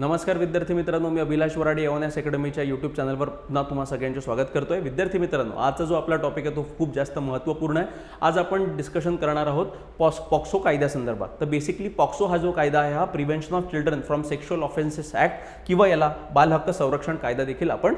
नमस्कार विद्यार्थी मित्रांनो मी अभिलाष वराडे एस अकॅडमीच्या यूट्यूब चॅनलवर पुन्हा तुम्हा सगळ्यांचे स्वागत करतो आहे विद्यार्थी मित्रांनो आजचा जो आपला टॉपिक आहे तो खूप जास्त महत्त्वपूर्ण आहे. आज आपण डिस्कशन करणार आहोत पॉस पॉक्सो कायद्यासंदर्भात. तर बेसिकली पॉक्सो हा जो कायदा आहे हा prevention of children from sexual offences act किंवा याला बालहक्क संरक्षण कायदा देखील आपण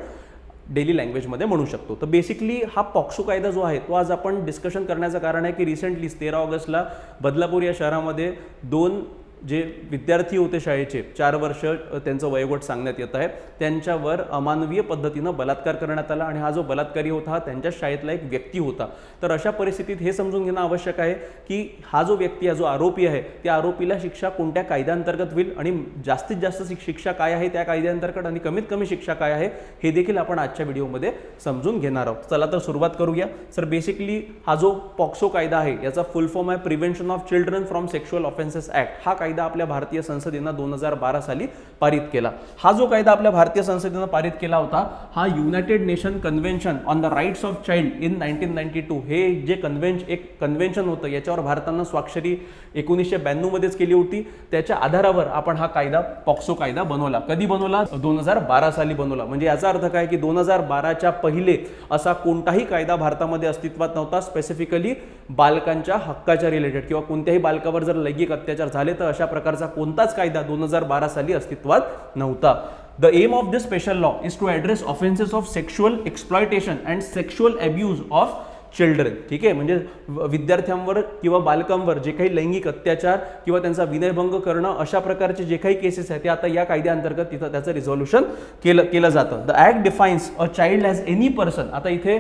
डेली लँग्वेजमध्ये म्हणू शकतो. तर बेसिकली हा पॉक्सो कायदा जो आहे तो आज आपण डिस्कशन करण्याचं कारण आहे की रिसेंटलीच तेरा ऑगस्टला बदलापूर या शहरामध्ये दोन जे विद्यार्थी होते शाळेचे चार वर्ष त्यांचं वयोगट सांगण्यात येत आहे. त्यांच्यावर अमानवीय पद्धतीनं बलात्कार करण्यात आला आणि हा जो बलात्कारी होता हा त्यांच्या शाळेतला एक व्यक्ती होता. तर अशा परिस्थितीत हे समजून घेणं आवश्यक आहे की हा जो व्यक्ती हा जो आरोपी आहे त्या आरोपीला शिक्षा कोणत्या कायद्याअंतर्गत होईल आणि जास्तीत जास्त शिक- शिक्षा काय आहे त्या कायद्याअंतर्गत आणि कमीत कमी शिक्षा काय आहे हे देखील आपण आजच्या व्हिडिओमध्ये समजून घेणार आहोत. चला तर सुरुवात करूया. सर बेसिकली हा जो पॉक्सो कायदा आहे याचा फुल फॉर्म आहे prevention of children from sexual offences act हा कायदा आपल्या भारतीय संसदेनं दोन हजार बारा साली पारित केला. हा जो कायदा आपल्या भारतीय संसदेनं पारित केला होता हा united nation convention on the rights of child in nineteen ninety two हे जे कन्व्हेन्श एक कन्व्हेन्शन होतं याच्यावर भारतानं स्वाक्षरी एकोणीसशे ब्याण्णवमध्येच केली होती. त्याच्या आधारावर आपण हा कायदा पॉक्सो कायदा बनवला. कधी बनवला? दोन हजार बारा साली बनवला. म्हणजे याचा अर्थ काय की दोन हजार बाराच्या पहिले असा कोणताही कायदा भारतामध्ये अस्तित्वात नव्हता स्पेसिफिकली बालकांच्या हक्काच्या रिलेटेड किंवा कोणत्याही बालकावर जर लैंगिक अत्याचार झाले तर अशा प्रकारचा कोणताच कायदा दोन हजार बारा साली अस्तित्वात नव्हता. The aim of this special law is to address offences of sexual exploitation and sexual abuse of children ठीक आहे? म्हणजे विद्यार्थ्यांवर किंवा बालकांवर जे काही लैंगिक अत्याचार किंवा त्यांचा विनयभंग करणं अशा प्रकारचे जे काही केसेस आहेत ते आता या कायद्याअंतर्गत तिथं त्याचं रिझॉल्युशन केलं केलं जातं. The act defines a child as any person आता इथे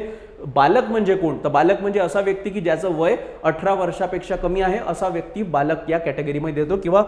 बालक म्हणजे कोण? तर बालक म्हणजे असा व्यक्ती की ज्याचं वय अठरा वर्षापेक्षा कमी आहे असा व्यक्ती बालक या कॅटेगरीमध्ये येतो किंवा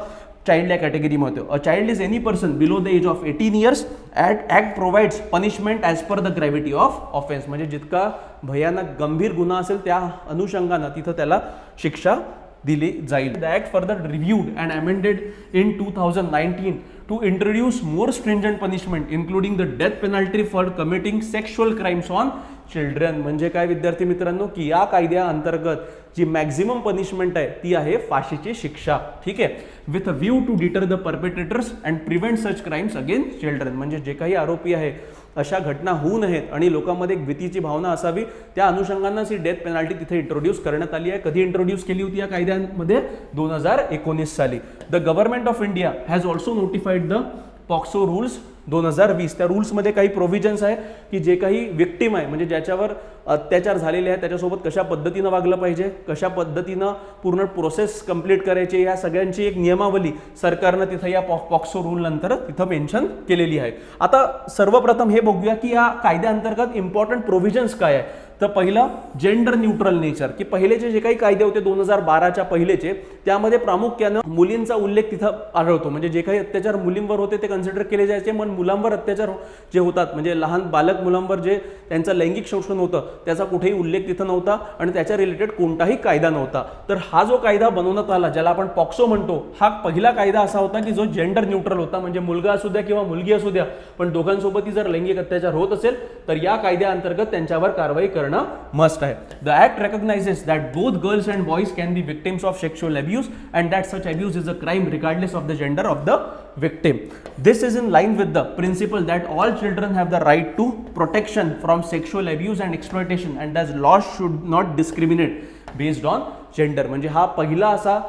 चाइल्ड या कॅटेगरीमध्ये येतो. A child is any person below the age of eighteen years at act provides punishment as per the gravity of offence म्हणजे जितका भयानक गंभीर गुन्हा असेल त्या अनुषंगानं तिथं त्याला शिक्षा दिली जाईल. The act further reviewed and amended in two thousand nineteen to introduce more stringent punishment including the death penalty for committing sexual crimes on children म्हणजे काय विद्यार्थी मित्रांनो की या कायद्याअंतर्गत जी मॅक्झिमम पनिशमेंट आहे ती आहे फाशीची शिक्षा. ठीक आहे? With a view to deter the perpetrators and prevent such crimes against children म्हणजे जे काही आरोपी आहे अशा घटना होऊ नयेत आणि लोकांमध्ये एक भीतीची भावना असावी त्या अनुषंगानंच ही डेथ पेनाल्टी तिथे इंट्रोड्यूस करण्यात आली आहे. कधी इंट्रोड्यूस केली होती या कायद्यामध्ये? दोन हजार एकोणीस साली. The government of India has also notified the POCSO rules दोन हजार वीस. त्या रूल्समध्ये काही प्रोव्हिजन्स आहे की जे काही विक्टीम आहे म्हणजे ज्याच्यावर अत्याचार झालेले आहे त्याच्यासोबत कशा पद्धतीनं वागलं पाहिजे कशा पद्धतीनं पूर्ण प्रोसेस कंप्लीट करायची या सगळ्यांची एक नियमावली सरकारनं तिथं या पॉ पॉक्सो रूल नंतर तिथं मेन्शन केलेली आहे. आता सर्वप्रथम हे बघूया की या कायद्याअंतर्गत इम्पॉर्टंट प्रोव्हिजन्स काय आहे तर पहिलं जेंडर न्यूट्रल नेचर की पहिलेचे जे काही कायदे होते दोन हजार बाराच्या पहिलेचे त्यामध्ये प्रामुख्यानं मुलींचा उल्लेख तिथं आढळतो. म्हणजे जे काही अत्याचार मुलींवर होते ते कन्सिडर केले जायचे पण मुलांवर अत्याचार जे होतात म्हणजे लहान बालक मुलांवर जे त्यांचं लैंगिक शोषण होतं त्याचा कुठेही उल्लेख तिथं नव्हता आणि त्याच्या रिलेटेड कोणताही कायदा नव्हता. तर हा जो कायदा बनवण्यात आला ज्याला आपण पॉक्सो म्हणतो हा पहिला कायदा असा होता की जो जेंडर न्यूट्रल होता. म्हणजे मुलगा असू द्या किंवा मुलगी असू द्या पण दोघांसोबतही जर लैंगिक अत्याचार होत असेल तर या कायद्याअंतर्गत त्यांच्यावर कारवाई करणं मस्ट आहे the act recognises that both girls and boys can be victims of sexual abuse and that such abuse is a crime regardless of the gender of the victim. This is in line with the principle that all children have the right to protection from sexual abuse and exploitation and as laws should not discriminate based on gender. म्हणजे हा पहिला असा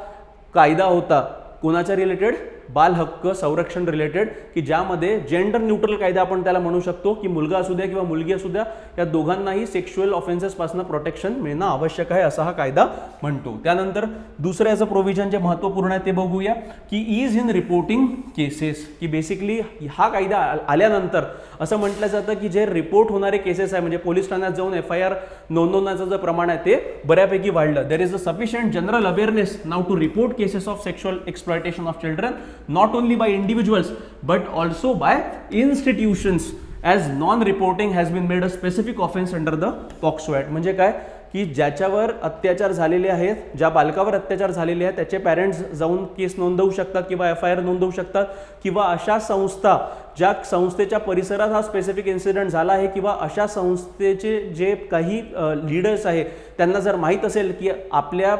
कायदा होता कोणाच्या related बाल हक्क संरक्षण रिलेटेड की ज्यामध्ये जेंडर न्यूट्रल कायदा आपण त्याला म्हणू शकतो की मुलगा असू द्या किंवा मुलगी असू द्या या दोघांनाही सेक्शुअल ऑफेन्सेसपासून प्रोटेक्शन मिळणं आवश्यक आहे असा हा कायदा म्हणतो. त्यानंतर दुसरं याचं प्रोव्हिजन जे महत्त्वपूर्ण आहे ते बघूया की इज इन रिपोर्टिंग केसेस की बेसिकली हा कायदा आल्यानंतर असं म्हटलं जातं की जे रिपोर्ट होणारे केसेस आहे म्हणजे पोलीस ठाण्यात जाऊन एफ आय आर नोंदवण्याचं जे प्रमाण आहे ते बऱ्यापैकी वाढलं. There is a sufficient general awareness now to report cases of sexual exploitation of children not only by individuals but also by institutions as non-reporting has been made a specific offense under the POXO Act. म्हणजे काय? की ज्याच्यावर अत्याचार झालेले आहेत ज्या बालकावर अत्याचार झालेले आहेत त्याचे पॅरेंट्स जाऊन केस नोंदवू शकतात किंवा एफ आय आर नोंदवू शकतात किंवा अशा संस्था ज्या संस्थेच्या परिसरात हा स्पेसिफिक इन्सिडेंट झाला आहे किंवा अशा संस्थेचे जे काही लीडर्स आहे त्यांना जर माहीत असेल की आपल्या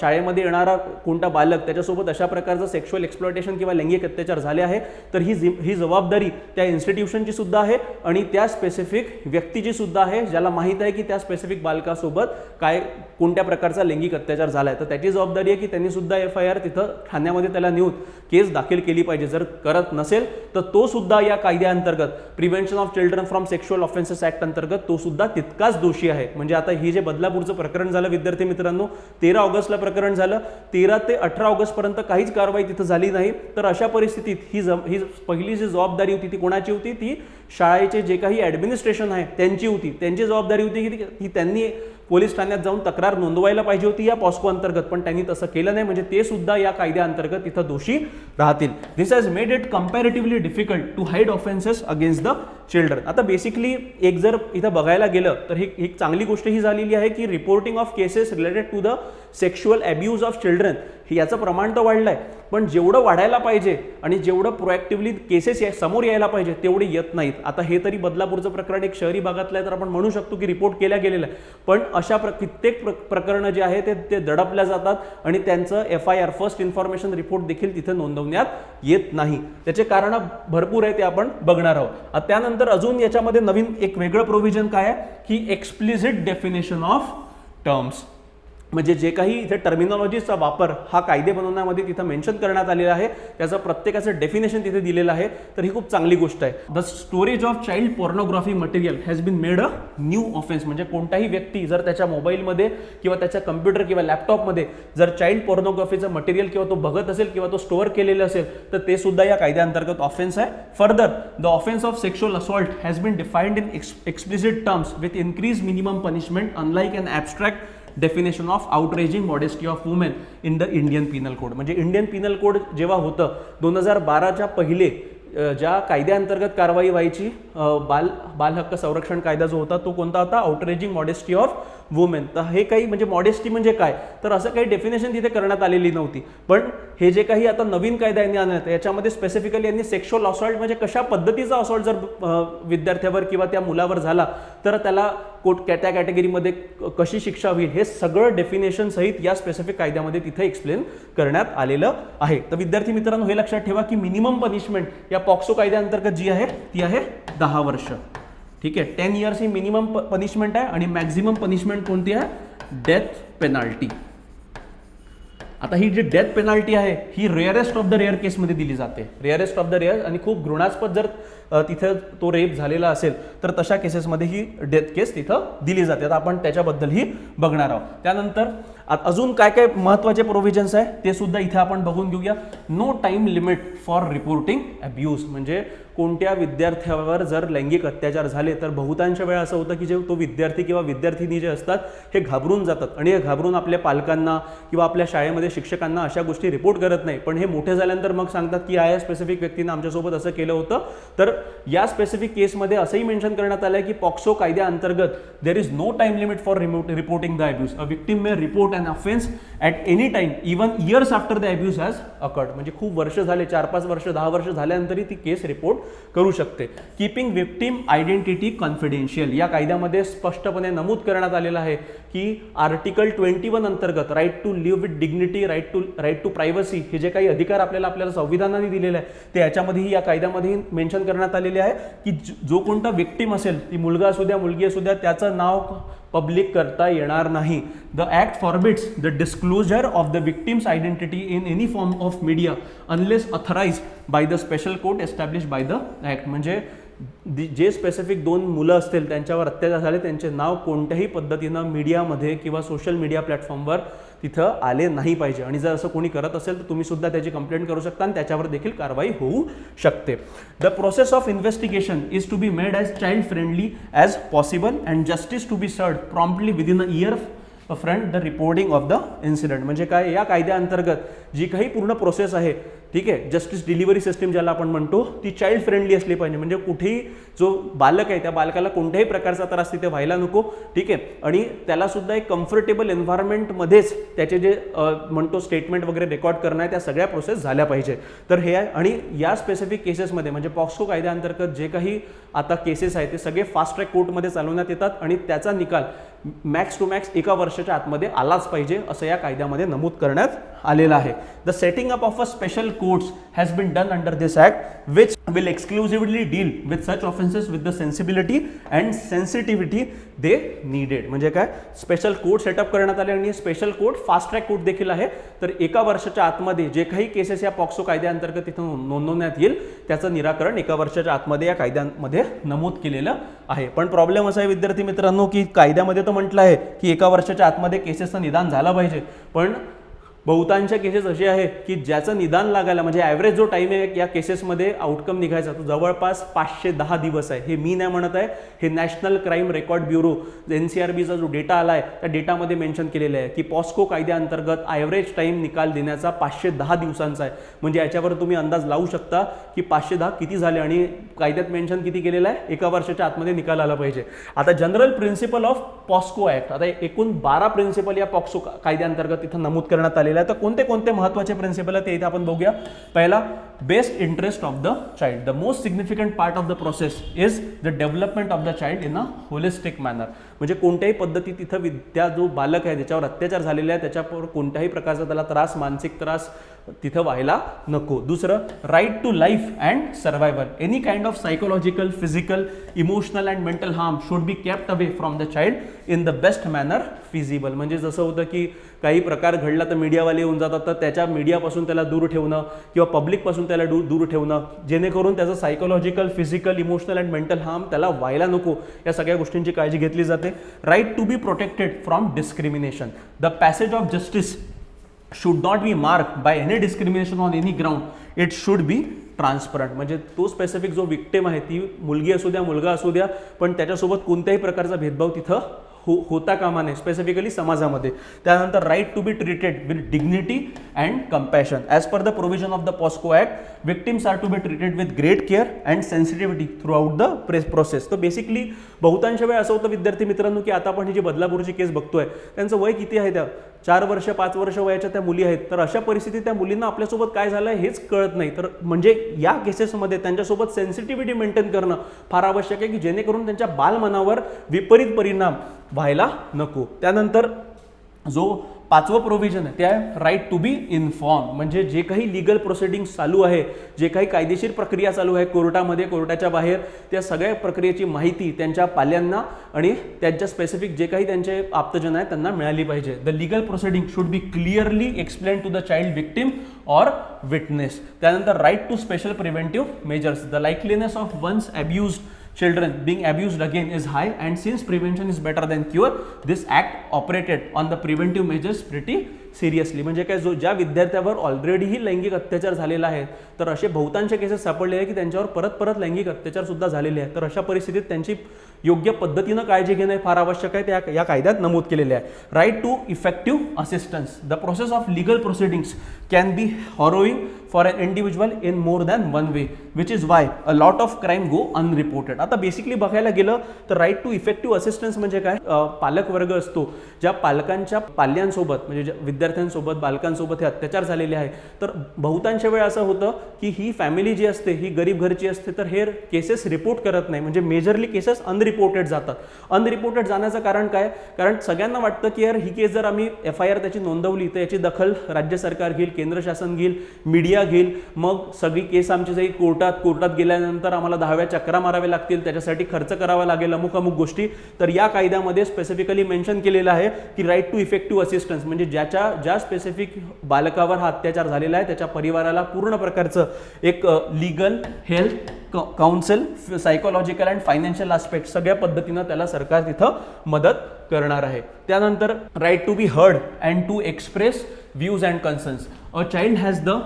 शाळेमध्ये येणारा कोणता बालक त्याच्यासोबत अशा प्रकारचं सेक्शुअल एक्सप्लॉयटेशन किंवा लैंगिक अत्याचार झाले आहे तर ही ही जबाबदारी त्या इन्स्टिट्यूशनची सुद्धा आहे आणि त्या स्पेसिफिक व्यक्तीची सुद्धा आहे ज्याला माहीत आहे की त्या स्पेसिफिक बालकासोबत काय कोणत्या प्रकारचा लैंगिक अत्याचार झाला आहे तर त्याची जबाबदारी आहे की त्यांनी सुद्धा एफ आय आर तिथं ठाण्यामध्ये त्याला नेऊन केस दाखल केली पाहिजे. जर करत नसेल तर तो सुद्धा या कायद्याअंतर्गत prevention of children from sexual offences act अंतर्गत तो सुद्धा तितकाच दोषी आहे. म्हणजे आता ही जे बदलापूरचं प्रकरण झालं विद्यार्थी मित्रांनो तेरा ऑगस्ट ऑगस्टला प्रकरण झालं. तेरा ते अठरा ऑगस्टपर्यंत काहीच कारवाई तिथं झाली नाही. तर अशा परिस्थितीत ही जम ही पहिली जी जबाबदारी होती ती कोणाची होती? ती शाळेचे जे काही ॲडमिनिस्ट्रेशन आहे त्यांची होती. त्यांची जबाबदारी होती की की त्यांनी पोलीस ठाण्यात जाऊन तक्रार नोंदवायला पाहिजे होती या पॉस्को अंतर्गत पण त्यांनी तसं केलं नाही. म्हणजे ते सुद्धा या कायद्याअंतर्गत तिथं दोषी राहतील. This has made it comparatively difficult to hide offences against the children आता बेसिकली एक जर इथं बघायला गेलं तर ही एक चांगली गोष्ट ही झालेली आहे की reporting of cases related to the sexual abuse of children ही याचं प्रमाण तर वाढलं आहे पण जेवढं वाढायला पाहिजे आणि जेवढं प्रोॲक्टिव्हली केसेस या समोर यायला पाहिजे तेवढे येत नाहीत. आता हे तरी बदलापूरचं प्रकरण एक शहरी भागातलं आहे तर आपण म्हणू शकतो की रिपोर्ट केल्या गेलेलं आहे पण अशा प्र कित्येक प्र प्रकरणं जे आहे ते ते दडपल्या जातात आणि त्यांचं F I R first information report देखील तिथे नोंदवण्यात येत नाही. त्याचे कारण भरपूर आहे ते आपण बघणार आहोत. त्यानंतर अजून याच्यामध्ये नवीन एक वेगळं प्रोव्हिजन काय आहे? की एक्सप्लिसिट डेफिनेशन ऑफ टर्म्स म्हणजे जे काही इथे टर्मिनॉलॉजीचा वापर हा कायदे बनवण्यामध्ये तिथं मेन्शन करण्यात आलेला आहे त्याचं प्रत्येकाचं डेफिनेशन तिथे दिलेलं आहे तर ही खूप चांगली गोष्ट आहे. The storage of child pornography material has been made a new offence म्हणजे कोणताही व्यक्ती जर त्याच्या मोबाईलमध्ये किंवा त्याच्या कम्प्युटर किंवा लॅपटॉपमध्ये जर चाइल्ड पोर्नोग्राफीचं मटेरियल किंवा तो बघत असेल किंवा तो स्टोअर केलेलं असेल तर ते सुद्धा या कायद्याअंतर्गत ऑफेन्स आहे. Further the offence of sexual assault has been defined in explicit terms with increase minimum punishment unlike an abstract definition of outraging modesty of women in the Indian penal code म्हणजे Indian penal code जेव्हा होतं दोन हजार बाराच्या पहिले ज्या कायद्याअंतर्गत कारवाई व्हायची बाल बाल हक्क संरक्षण कायदा जो होता तो कोणता होता? आउटरेजिंग मॉडेस्टी ऑफ वुमेन तर हे काही म्हणजे मॉडेस्टी म्हणजे काय? तर असं काही डेफिनेशन तिथे करण्यात आलेली नव्हती. पण हे जे काही आता नवीन कायदा यांनी आणत याच्यामध्ये स्पेसिफिकली यांनी सेक्शुअल असॉल्ट म्हणजे कशा पद्धतीचा असॉल्ट जर विद्यार्थ्यावर किंवा त्या मुलावर झाला तर त्याला कोट त्या कॅटेगरीमध्ये कशी शिक्षा होईल हे सगळं डेफिनेशन सहित या स्पेसिफिक कायद्यामध्ये तिथे एक्सप्लेन करण्यात आलेलं आहे. तर विद्यार्थी मित्रांनो हे लक्षात ठेवा की मिनिमम पनिशमेंट या पॉक्सो कायद्याअंतर्गत जी आहे ती आहे दहा वर्ष. ठीक आहे. टेन इयर्स ही मिनिमम पनिशमेंट आहे आणि मॅक्झिमम पनिशमेंट कोणती आहे? डेथ पेनाल्टी आता ही जी डेथ पेनाल्टी आहे ही रेअरेस्ट ऑफ द रेअर केसमध्ये दिली जाते. रेअरेस्ट ऑफ द रेअर आणि खूप घृणास्पद जर तिथं तो रेप झालेला असेल तर तशा केसेसमध्ये ही डेथ केस तिथं दिली जाते. आता आपण त्याच्याबद्दलही बघणार आहोत. त्यानंतर आता अजून काय काय महत्त्वाचे प्रोव्हिजन्स आहे ते सुद्धा इथे आपण बघून घेऊया. No time limit for reporting abuse म्हणजे कोणत्या विद्यार्थ्यावर जर लैंगिक अत्याचार झाले तर बहुतांश वेळा असं होतं की जे तो विद्यार्थी किंवा विद्यार्थिनी जे असतात हे घाबरून जातात. आणि हे घाबरून आपल्या पालकांना किंवा आपल्या शाळेमध्ये शिक्षकांना अशा गोष्टी रिपोर्ट करत नाही. पण हे मोठे झाल्यानंतर मग सांगतात की या स्पेसिफिक व्यक्तीनं आमच्यासोबत असं केलं होतं. तर या स्पेसिफिक केसमध्ये असंही मेन्शन करण्यात आलं आहे की पॉक्सो कायद्याअंतर्गत there is no time limit for remote reporting the abuse a victim may report an offence at any time even years after the abuse has occurred म्हणजे खूप वर्ष झाले चार पाच वर्ष दहा वर्ष झाल्यानंतरही ती केस रिपोर्ट करू शकते. कीपिंग विक्टीम आयडेंटिटी कॉन्फिडेन्शियल या कायद्यामध्ये स्पष्टपणे नमूद करण्यात आलेलं आहे की आर्टिकल ट्वेंटी वन अंतर्गत right to live with dignity right to right to privacy हे जे काही अधिकार आपल्याला आपल्याला संविधानाने दिलेले आहे ते याच्यामध्येही या कायद्यामध्येही मेन्शन करण्यात आलेले आहे की जो कोणता विक्टीम असेल ती मुलगा असू द्या मुलगी असू द्या त्याचं नाव पब्लिक करता येणार नाही. The act forbids the disclosure of the victim's identity in any form of media unless authorise by the special court establish by the act म्हणजे जे स्पेसिफिक दोन मुलं असतील त्यांच्यावर अत्याचार झाले त्यांचे नाव कोणत्याही पद्धतीनं मीडियामध्ये किंवा सोशल मीडिया प्लॅटफॉर्मवर तिथं आले नाही पाहिजे. आणि जर असं कोणी करत असेल तर तुम्ही सुद्धा त्याची कंप्लेंट करू शकता आणि त्याच्यावर देखील कारवाई होऊ शकते. The process of investigation is to be made as child friendly as possible and justice to be served promptly within a year from the reporting of the incident म्हणजे काय? या कायद्याअंतर्गत जी काही पूर्ण प्रोसेस आहे ठीक आहे? जस्टिस डिलिव्हरी सिस्टीम ज्याला आपण म्हणतो ती चाइल्ड फ्रेंडली असली पाहिजे. म्हणजे कुठेही जो बालक आहे त्या बालकाला कोणत्याही प्रकारचा त्रास तिथे व्हायला नको ठीक आहे? आणि त्यालासुद्धा एक कम्फर्टेबल एन्व्हायरमेंटमध्येच त्याचे जे म्हणतो स्टेटमेंट वगैरे रेकॉर्ड करणं आहे त्या सगळ्या प्रोसेस झाल्या पाहिजे. तर हे आहे आणि या स्पेसिफिक केसेसमध्ये म्हणजे पॉक्सो कायद्याअंतर्गत जे काही आता केसेस आहेत ते सगळे फास्ट ट्रॅक कोर्टमध्ये चालवण्यात येतात आणि त्याचा निकाल मॅक्स टू मॅक्स एका वर्षाच्या आतमध्ये आलाच पाहिजे असं या कायद्यामध्ये नमूद करण्यात आलेलं आहे. The setting up of a special courts has been done under this act which will exclusively deal with such offenses with the sensibility and sensitivity they needed म्हणजे काय? स्पेशल कोर्ट सेटअप करण्यात आले आणि special court fast track court देखील आहे. तर एका वर्षाच्या आतमध्ये जे काही केसेस या पॉक्सो कायद्याअंतर्गत तिथं नोंदवण्यात येईल त्याचं निराकरण एका वर्षाच्या आतमध्ये या कायद्यांमध्ये नमूद केलेलं आहे. पण प्रॉब्लेम असा आहे विद्यार्थी मित्रांनो की कायद्यामध्ये तर म्हटलं आहे की एका वर्षाच्या आतमध्ये केसेसचं निदान झालं पाहिजे. पण बहुतांश केसेस असे आहे की ज्याचं निदान लागायला म्हणजे ॲव्हरेज जो टाईम आहे या केसेसमध्ये आउटकम निघायचा तो जवळपास पाचशे दहा दिवस आहे. हे मी नाही म्हणत आहे. हे national crime record bureau N C R बीचा जो डेटा आला आहे त्या डेटामध्ये मेन्शन केलेलं आहे की पॉस्को कायद्याअंतर्गत ॲव्हरेज टाईम निकाल देण्याचा पाचशे दहा दिवसांचा आहे. म्हणजे याच्यावर तुम्ही अंदाज लावू शकता की पाचशे दहा किती झाले आणि कायद्यात मेन्शन किती केलेलं आहे? एका वर्षाच्या आतमध्ये निकाल आला पाहिजे. आता general principle of POCSO act आता एकूण बारा प्रिन्सिपल या पॉक्सो कायद्याअंतर्गत इथं नमूद करण्यात आले आलेला आहे तर कोणते कोणते महत्त्वाचे प्रिन्सिपल आहेत ते इथे आपण बघूया. पहिला best interest of the child the most significant part of the process is the development of the child in a holistic manner म्हणजे कोणत्याही पद्धती तिथं विद्या जो बालक आहे ज्याच्यावर अत्याचार झालेला आहे त्याच्यावर कोणत्याही प्रकारचा त्याला त्रास मानसिक त्रास तिथं व्हायला नको. दुसरं right to life and survival any kind of psychological physical emotional and mental harm should be kept away from the child in the best manner feasible म्हणजे जसं होतं की काही प्रकार घडला तर मीडियावाले येऊन जातात तर त्याच्या मीडियापासून त्याला दूर ठेवणं किंवा पब्लिकपासून त्याला दूर दूर ठेवणं जेणेकरून त्याचं psychological physical emotional and mental harm त्याला व्हायला नको. या सगळ्या गोष्टींची काळजी घेतली जाते. Right to be protected from discrimination the passage of justice should not be marked by any discrimination on any ground. It should be transparent म्हणजे तो स्पेसिफिक जो विक्टेम आहे ती मुलगी असू द्या मुलगा असू द्या पण त्याच्यासोबत कोणत्याही प्रकारचा भेदभाव तिथं हो होता कामा नये स्पेसिफिकली समाजामध्ये. त्यानंतर right to be treated with dignity and compassion as per the provision of the POCSO act victims are to be treated with great care and sensitivity throughout the press process तर basically बहुतांश वेळ असं होतं विद्यार्थी मित्रांनो की आता आपण ही जी बदलापूरची केस बघतोय त्यांचं वय किती आहे त्या? चार वर्ष पाच वर्ष वयाच्या त्या मुली आहेत. तर अशा परिस्थितीत त्या मुलींना आपल्यासोबत काय झालं हेच कळत नाही. तर म्हणजे या केसेसमध्ये त्यांच्यासोबत सेन्सिटिव्हिटी मेंटेन करणं फार आवश्यक आहे की जेणेकरून त्यांच्या बालमनावर विपरीत परिणाम व्हायला नको. त्यानंतर जो पाचवं प्रोव्हिजन आहे ते आहे राईट टू बी इन्फॉर्म म्हणजे जे काही लिगल प्रोसिडिंग चालू आहे जे काही कायदेशीर प्रक्रिया चालू आहे कोर्टामध्ये कोर्टाच्या बाहेर त्या सगळ्या प्रक्रियेची माहिती त्यांच्या पाल्यांना आणि त्यांच्या स्पेसिफिक जे काही त्यांचे आप्तजन आहेत त्यांना मिळाली पाहिजे. The legal proceeding should be clearly explain to the child victim or witness त्यानंतर right to special preventive measures the likeliness of once abused children being abused again is high and since prevention is better than cure this act operated on the preventive measures pretty seriously म्हणजे काय जो ज्या विद्यार्थ्यावर ऑलरेडीही लैंगिक अत्याचार झालेला आहे तर असे बहुतांश केसेस सापडले आहे की त्यांच्यावर परत परत लैंगिक अत्याचार सुद्धा झालेले आहेत तर अशा परिस्थितीत त्यांची योग्य पद्धतीनं काळजी घेणं फार आवश्यक आहे त्या या कायद्यात नमूद केलेले आहे. Right to effective assistance the process of legal proceedings can be harrowing for an individual in more than one way which is why a lot of crime go unreported आता बेसिकली बघायला गेलं तर राईट टू इफेक्टिव्ह असिस्टन्स म्हणजे काय? पालक वर्ग असतो ज्या पालकांच्या पाल्यांसोबत म्हणजे ज्या विद्यार्थ्यांसोबत बालकांसोबत हे अत्याचार झालेले आहे. तर बहुतांश वेळ असं होतं की ही फॅमिली जी असते ही गरीब घरची असते तर हे केसेस रिपोर्ट करत नाही. म्हणजे मेजरली केसेस अनरिपोर्टेड जातात. अनरिपोर्टेड जाण्याचं कारण काय? कारण सगळ्यांना वाटतं की यार ही केस जर आम्ही एफ आय आर त्याची नोंदवली तर याची दखल राज्य सरकार घेईल केंद्र शासन घेईल मीडिया घेईल. मग सगळी केस आमची जाईल कोर्टात कोर्टात गेल्यानंतर आम्हाला दहाव्या चक्रा मारावे लागतील त्याच्यासाठी खर्च करावा लागेल अमुक अमुक गोष्टी. तर या कायद्यामध्ये स्पेसिफिकली मेन्शन केलेलं आहे की राईट टू इफेक्टिव्ह असिस्टन्स म्हणजे ज्याच्या ज्या स्पेसिफिक बालकावर हा अत्याचार झालेला आहे त्याच्या परिवाराला पूर्ण प्रकारचं एक legal health council psychological and financial aspect सगळ्या पद्धतीनं त्याला सरकार तिथं मदत करणार आहे. त्यानंतर right to be heard and to express views and concerns a child has the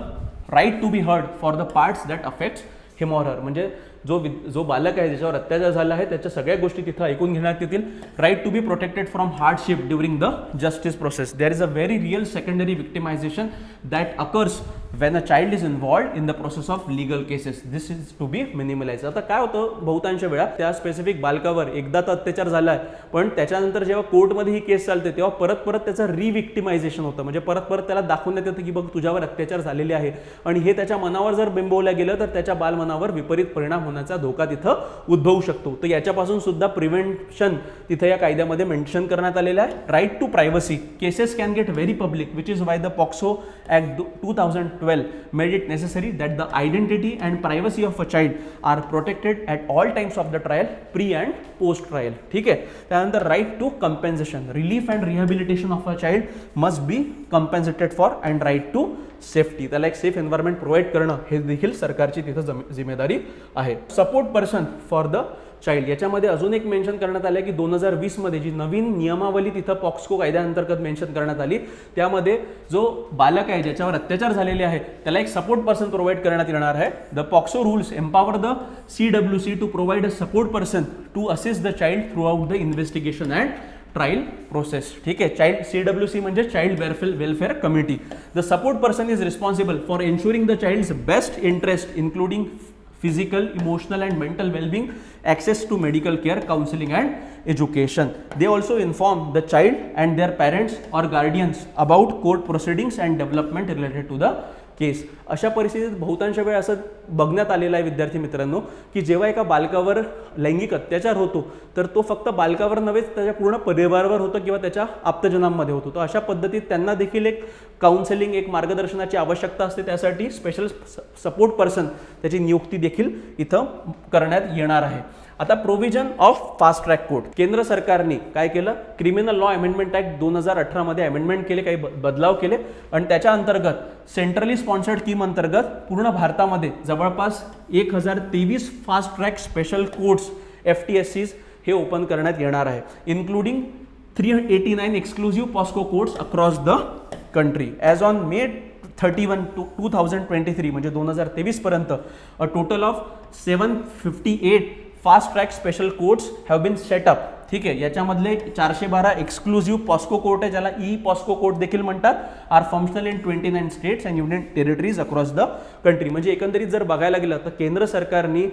right to be heard for the parts that affects him or her म्हणजे जो वि- जो बालक आहे ज्याच्यावर अत्याचार झाला आहे त्याच्या सगळ्या गोष्टी तिथं ऐकून घेण्यात येतील. Right to be protected from hardship during the justice process there is a very real secondary victimisation that occurs when a child is involved in the process of legal cases this is to be minimalise आता काय होतं बहुतांश वेळा त्या specific बालकावर एकदा तर अत्याचार झाला आहे पण त्याच्यानंतर जेव्हा कोर्टमध्ये ही केस चालते तेव्हा परत परत त्याचं रिविक्टिमायझेशन होतं. म्हणजे परत परत त्याला दाखवण्यात येतं की बघ तुझ्यावर अत्याचार झालेले आहे. आणि हे त्याच्या मनावर जर बिंबवलं गेलं तर त्याच्या बालमनावर विपरीत परिणाम होणार जीवनहानाचा धोका तिथं उद्भवू शकतो. तर याच्यापासून सुद्धा प्रिव्हेंशन तिथं या कायद्यामध्ये मेन्शन करण्यात आलेलं आहे. Right to privacy cases can get very public which is why the POCSO act two thousand twelve made it necessary that the identity and privacy of a child are protected at all times of the trial pre and post trial ठीक आहे? त्यानंतर right to compensation relief and rehabilitation of a child must be compensated for and right to safety त्याला एक safe environment provide करणं हे देखील सरकारची तिथं जिम्मेदारी आहे. Support person for the child याच्यामध्ये अजून एक मेन्शन करण्यात आलं की दोन हजार वीसमध्ये जी नवीन नियमावली तिथं पॉक्सको कायद्याअंतर्गत मेन्शन करण्यात आली त्यामध्ये जो बालक आहे ज्याच्यावर अत्याचार झालेले आहे त्याला एक सपोर्ट पर्सन प्रोव्हाइड करण्यात येणार आहे. The POCSO rules empower the C W C to provide a support person to assist the child throughout the investigation and trial process ठीक आहे? चाइल्ड सी डब्ल्यू सी म्हणजे child welfare welfare committee the support person is responsible for ensuring the child's best interest including physical, emotional, and mental well being, access to medical care, counseling, and education. They also inform the child and their parents or guardians about court proceedings and development related to the case. अशा परिस्थितीत बहुतांश वेळ असं बघण्यात आलेलं आहे विद्यार्थी मित्रांनो की जेव्हा एका बालकावर लैंगिक अत्याचार होतो तर तो फक्त बालकावर नव्हेच त्याच्या पूर्ण परिवारावर होतो किंवा त्याच्या आप्तजनांमध्ये होतो. तर अशा पद्धतीत त्यांना देखील एक काउन्सिलिंग एक मार्गदर्शनाची आवश्यकता असते. त्यासाठी स्पेशल सपोर्ट पर्सन त्याची नियुक्ती देखील इथं करण्यात येणार आहे. आता provision of fast track court केंद्र सरकारने काय केलं? क्रिमिनल लॉ अमेंडमेंट ऍक्ट दोन हजार अठरामध्ये अमेंडमेंट केले काही बदलाव केले. आणि त्याच्या अंतर्गत सेंट्रली स्पॉन्सर्ड स्कीम अंतर्गत पूर्ण भारतामध्ये जवळपास एक हजार तेवीस fast track special courts F T S Cs हे ओपन करण्यात येणार आहे. Including three eighty nine exclusive POCSO courts across the country as on May thirty one two two thousand twenty three म्हणजे दोन हजार तेवीसपर्यंत a total of seven fifty eight fast track special courts have been set up ठीक आहे याच्यामधले चारशे बारा exclusive POCSO court आहे ज्याला E POCSO court देखील म्हणतात. Are functional in twenty nine states and union territories across the country म्हणजे एकंदरीत जर बघायला गेलं तर केंद्र सरकारने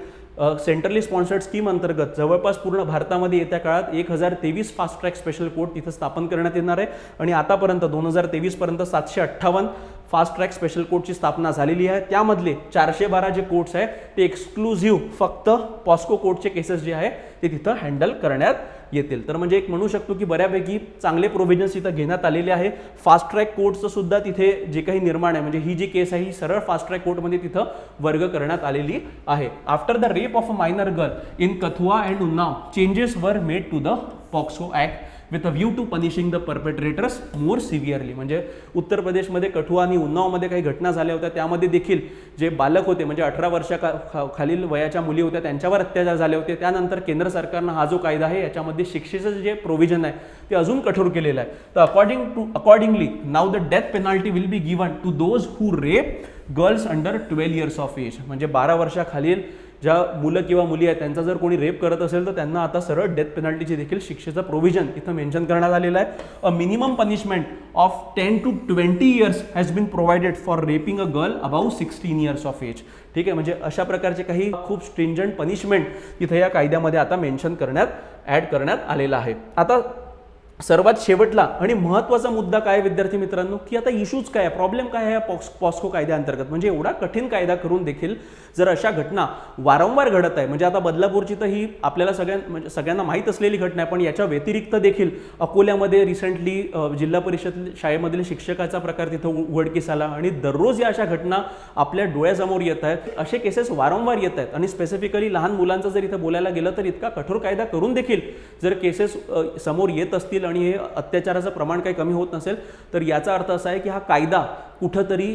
सेंट्रली स्पॉन्सर्ड स्कीम अंतर्गत जवळपास पूर्ण भारतामध्ये येत्या काळात एक हजार तेवीस फास्ट ट्रॅक स्पेशल कोर्ट तिथं स्थापन करण्यात येणार आहे. आणि आतापर्यंत दोन हजार तेवीसपर्यंत सातशे अठ्ठावन्न फास्ट ट्रॅक स्पेशल कोर्टची स्थापना झालेली आहे. त्यामधले चारशे बारा जे कोर्ट्स आहे ते एक्सक्लुझिव्ह फक्त पॉस्को कोर्टचे केसेस जे आहे ते तिथं हँडल करण्यात येतील. तर म्हणजे एक म्हणू शकतो की बऱ्यापैकी चांगले प्रोव्हिजन्स इथं घेण्यात आलेले आहे. फास्ट ट्रॅक कोर्टचं सुद्धा तिथे जे काही निर्माण आहे म्हणजे ही जी केस आहे ही सरळ फास्ट ट्रॅक कोर्टमध्ये तिथं वर्ग करण्यात आलेली आहे. After the rape of a minor girl in Kathua and Unnao changes were made to the POCSO act with a view to punishing the perpetrators more severely म्हणजे उत्तर प्रदेशमध्ये कठुआ आणि उन्नावमध्ये काही घटना झाल्या होत्या त्यामध्ये देखील जे बालक होते म्हणजे अठरा वर्षा का- खा- खालील वयाच्या मुली होत्या त्यांच्यावर अत्याचार झाले होते. त्यानंतर केंद्र सरकारनं हा जो कायदा आहे याच्यामध्ये शिक्षेचं जे प्रोव्हिजन आहे ते अजून कठोर केलेलं आहे. तर according to accordingly now the death penalty will be given to those who rape girls under twelve years of age म्हणजे बारा वर्षाखालील ज्या मुलं किंवा मुली आहेत त्यांचा जर कोणी रेप करत असेल तर त्यांना आता सरळ डेथ पेनल्टीची देखील शिक्षेचं प्रोव्हिजन इथं मेन्शन करण्यात आलेलं आहे. A minimum punishment of ten to twenty years has been provided for raping a girl above sixteen years of age ठीक आहे म्हणजे अशा प्रकारचे काही खूप स्ट्रिंजंट पनिशमेंट इथं या कायद्यामध्ये आता मेन्शन करण्यात ॲड करण्यात आलेलं आहे. आता सर्वात शेवटला आणि महत्त्वाचा मुद्दा काय आहे विद्यार्थी मित्रांनो? की आता इश्यूज काय आहे? प्रॉब्लेम काय आहे पॉक्स पॉस्को कायद्याअंतर्गत? म्हणजे एवढा कठीण कायदा करून देखील जर अशा घटना वारंवार घडत आहे म्हणजे आता बदलापूरची तर ही आपल्याला सगळ्यां म्हणजे सगळ्यांना माहीत असलेली घटना आहे पण याच्या व्यतिरिक्त देखील अकोल्यामध्ये रिसेंटली जिल्हा परिषद शाळेमधील शिक्षकाचा प्रकार तिथं उघडकीस आला आणि दररोज या अशा घटना आपल्या डोळ्यासमोर येत आहेत. असे केसेस वारंवार येत आहेत. आणि स्पेसिफिकली लहान मुलांचं जर इथं बोलायला गेलं तर इतका कठोर कायदा करून देखील जर केसेस समोर येत असतील आणि हे अत्याचाराचं प्रमाण काही कमी होत नसेल तर याचा अर्थ असा आहे की हा कायदा कुठंतरी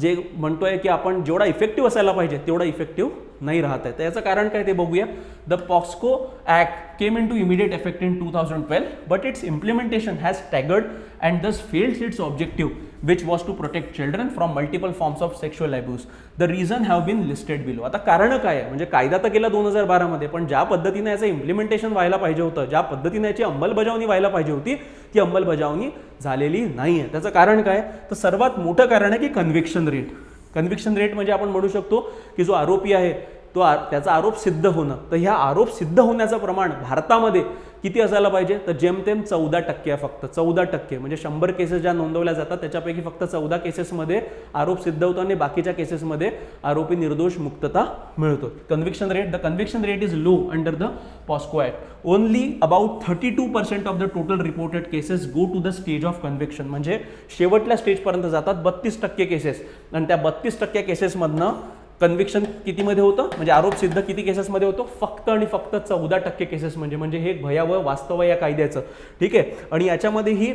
जे म्हणतोय की आपण जेवढा इफेक्टिव्ह असायला पाहिजे तेवढा इफेक्टिव्ह नाही राहत आहे. तर याचं कारण काय ते बघूया. The POCSO act came into immediate effect in two thousand twelve but its implementation has staggered and thus failed its objective which was to protect children from multiple forms of sexual abuse the reason have been listed below आता कारण काय आहे? म्हणजे कायदा तर केला दोन हजार बारामध्ये पण ज्या पद्धतीने याचं इम्प्लिमेंटेशन व्हायला पाहिजे होतं ज्या पद्धतीने याची अंमलबजावणी व्हायला पाहिजे होती ती अंमलबजावणी झालेली नाही आहे त्याचं कारण काय तर सर्वात मोठं कारण आहे की कन्व्हिक्शन रेट कन्व्हिक्शन रेट म्हणजे आपण म्हणू शकतो की जो आरोपी आहे तो आ त्याचा आरोप सिद्ध होणं. तर ह्या आरोप सिद्ध होण्याचं प्रमाण भारतामध्ये किती असायला पाहिजे? तर जेमतेम चौदा टक्के आहे फक्त. चौदा टक्के. म्हणजे शंभर केसेस ज्या नोंदवल्या जातात त्याच्यापैकी फक्त चौदा केसेसमध्ये आरोप सिद्ध होतो आणि बाकीच्या केसेसमध्ये आरोपी निर्दोष मुक्तता मिळतो. Conviction rate the conviction rate is low under the POCSO act only about thirty two percent of the total reported cases go to the stage of conviction म्हणजे शेवटल्या स्टेजपर्यंत जातात बत्तीस टक्के केसेस आणि त्या बत्तीस टक्के केसेसमधनं कन्व्हिक्शन कितीमध्ये होतं? म्हणजे आरोप सिद्ध किती केसेसमध्ये होतो? फक्त आणि फक्त चौदा टक्के केसेस म्हणजे म्हणजे हे भयावह वास्तव या कायद्याचं. ठीक आहे? आणि याच्यामध्येही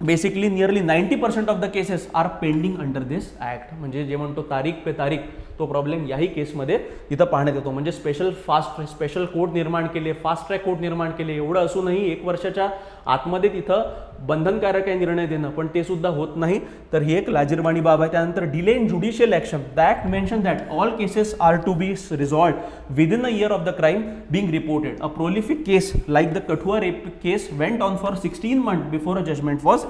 basically nearly ninety percent of the cases are pending under this act म्हणजे जे म्हणतो तारीख पे तारीख तो प्रॉब्लेम याही केसमध्ये तिथं पाहण्यात येतो. म्हणजे स्पेशल फास्ट स्पेशल कोर्ट निर्माण केले फास्ट ट्रॅक कोर्ट निर्माण केले एवढं असूनही एक वर्षाच्या आतमध्ये तिथं बंधनकारक आहे निर्णय देणं पण ते सुद्धा होत नाही. तर ही एक लाजीरवाणी बाब आहे. त्यानंतर delay in judicial action that mention that all cases are to be resolve within a year of the crime being reported a prolific case like the Kathua rape case went on for sixteen month before a judgement was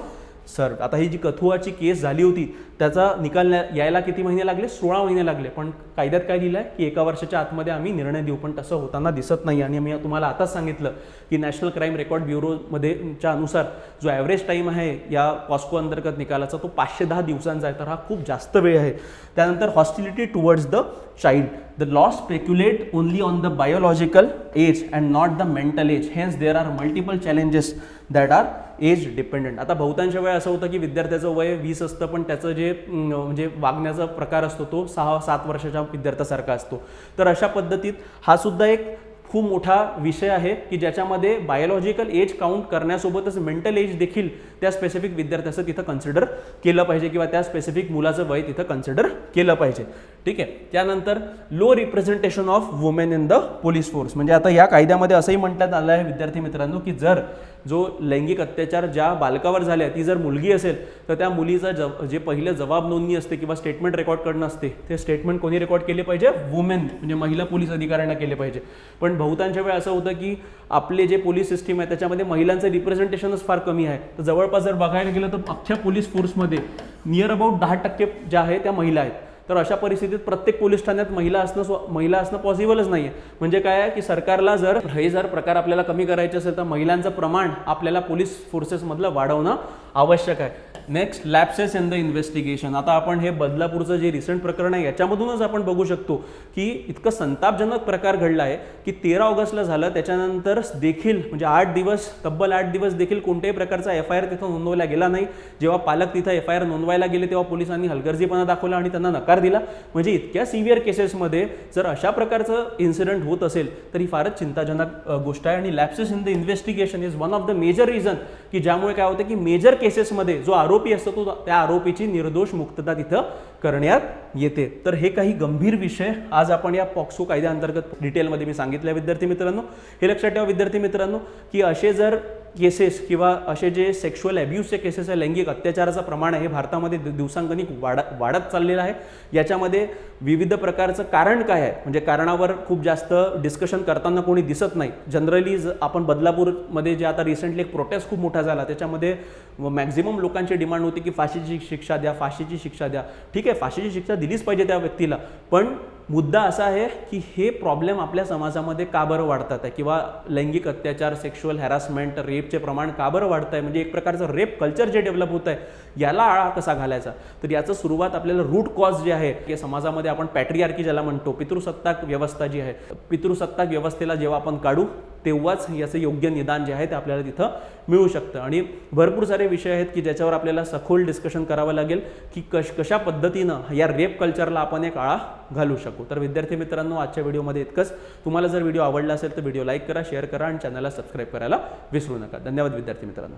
sir आता ही जी कथुआची केस झाली होती त्याचा निकाल यायला किती महिने लागले? सोळा महिने लागले. पण कायद्यात काय लिहिलं आहे की एका वर्षाच्या आतमध्ये आम्ही निर्णय देऊ पण तसं होताना दिसत नाही. आणि मी तुम्हाला आताच सांगितलं की नॅशनल क्राईम रेकॉर्ड ब्युरोमध्ये च्या अनुसार जो ॲव्हरेज टाईम आहे या कॉस्को अंतर्गत निकालाचा तो पाचशे दहा दिवसांचा आहे. तर हा खूप जास्त वेळ आहे. त्यानंतर hostility towards the child the law speculate only on the biological age and not the mental age hence there are multiple challenges that are age dependent आता बहुतांश वेळा असं होतं की विद्यार्थ्याचं वय वीस असतं पण त्याचं जे म्हणजे वागण्याचा प्रकार असतो तो सहा सात वर्षाच्या विद्यार्थ्यासारखा असतो. तर अशा पद्धतीत हा सुद्धा एक खूप मोठा विषय आहे की ज्याच्यामध्ये बायोलॉजिकल एज काउंट करण्यासोबतच मेंटल एज देखील त्या स्पेसिफिक विद्यार्थ्याचं तिथं कन्सिडर केलं पाहिजे किंवा त्या स्पेसिफिक मुलाचं वय तिथं कन्सिडर केलं पाहिजे. ठीक आहे? त्यानंतर low representation of women in the police force म्हणजे आता या कायद्यामध्ये असंही म्हटण्यात आलं आहे विद्यार्थी मित्रांनो की जर जो लैंगिक अत्याचार ज्या बालकावर झाले ती जर मुलगी असेल तर त्या मुलीचं जव जे पहिलं जबाब नोंदणी असते किंवा स्टेटमेंट रेकॉर्ड करणं असते ते स्टेटमेंट कोणी रेकॉर्ड केले पाहिजे? वुमेन म्हणजे महिला पोलीस अधिकाऱ्यांना केले पाहिजे. पण बहुतांश वेळ असं होतं की आपले जे पोलीस सिस्टीम आहे त्याच्यामध्ये महिलांचं रिप्रेझेंटेशनच फार कमी आहे. तर जवळपास जर बघायला गेलं तर अख्ख्या पोलीस फोर्समध्ये नियर अबाउट दहा टक्के ज्या आहे त्या महिला आहेत. तर अशा परिस्थितीत प्रत्येक पोलीस ठाण्यात महिला असणं स्व- महिला असणं पॉसिबलच नाही आहे म्हणजे काय आहे की सरकारला जर हे जर प्रकार आपल्याला कमी करायचे असेल तर महिलांचं प्रमाण आपल्याला पोलीस फोर्सेसमधलं वाढवणं आवश्यक आहे. Next lapses in the investigation आता आपण हे बदलापूरचं जे रिसेंट प्रकरण आहे याच्यामधूनच आपण बघू शकतो की इतकं संतापजनक प्रकार घडला आहे की तेरा ऑगस्टला झालं. त्याच्यानंतर देखील म्हणजे आठ दिवस तब्बल आठ दिवस देखील कोणत्याही प्रकारचा एफ आय आर तिथं नोंदवला गेला नाही. जेव्हा पालक तिथं एफ आय आर नोंदवायला गेले तेव्हा पोलिसांनी हलगर्जीपणा दाखवला आणि त्यांना नकार दिला. म्हणजे इतक्या सिव्हिअर केसेसमध्ये जर अशा प्रकारचं इन्सिडेंट होत असेल तर ही फारच चिंताजनक गोष्ट आहे. आणि lapses in the investigation is one of the major reason की ज्यामुळे काय होतं की मेजर केसेसमध्ये जो आरोपी असतो तो त्या आरोपीची निर्दोष मुक्तता तिथं करण्यात येते. तर हे काही गंभीर विषय आज आपण या पॉक्सो कायद्याअंतर्गत डिटेलमध्ये मी सांगितलं विद्यार्थी मित्रांनो. हे लक्षात ठेवा विद्यार्थी मित्रांनो की असे जर केसेस किंवा असे जे सेक्शुअल अब्यूजचे केसेस आहे लैंगिक अत्याचाराचं प्रमाण आहे हे भारतामध्ये दिवसांगणिक वाढ वाढत चाललेलं आहे. याच्यामध्ये विविध प्रकारचं कारण काय आहे? म्हणजे कारणावर खूप जास्त डिस्कशन करताना कोणी दिसत नाही. जनरली आपण बदलापूरमध्ये जे आता रिसेंटली एक प्रोटेस्ट खूप मोठा झाला त्याच्यामध्ये मॅक्झिमम लोकांची डिमांड होती की फाशीची शिक्षा द्या फाशीची शिक्षा द्या. ठीक आहे फाशीची शिक्षा दिलीच पाहिजे त्या व्यक्तीला. पण मुद्दा असा आहे की हे प्रॉब्लेम आपल्या समाजामध्ये का बरं वाढतात आहे? किंवा लैंगिक अत्याचार सेक्शुअल हॅरासमेंट रेपचे प्रमाण का बरं वाढतं आहे? म्हणजे एक प्रकारचं रेप कल्चर जे डेव्हलप होत आहे याला आळा कसा घालायचा? तर याचं सुरुवात आपल्याला रूट कॉज जे आहे की समाजामध्ये आपण पॅट्रियार्की ज्याला म्हणतो पितृसत्ताक व्यवस्था जी आहे पितृसत्ताक व्यवस्थेला जेव्हा आपण काढू तेव्हाच याचं योग्य निदान जे आहे ते आपल्याला तिथं मिळू शकतं. आणि भरपूर सारे विषय आहेत की ज्याच्यावर आपल्याला सखोल डिस्कशन करावं लागेल की कश कशा पद्धतीनं या रेप कल्चरला आपण एक आळा घालू शकू. तर विद्यार्थी मित्रांनो आजच्या व्हिडिओमध्ये इतकंच. तुम्हाला जर व्हिडिओ आवडला असेल तर व्हिडिओ लाईक करा शेअर करा आणि चॅनलला सबस्क्राईब करायला विसरू नका. धन्यवाद विद्यार्थी मित्रांनो.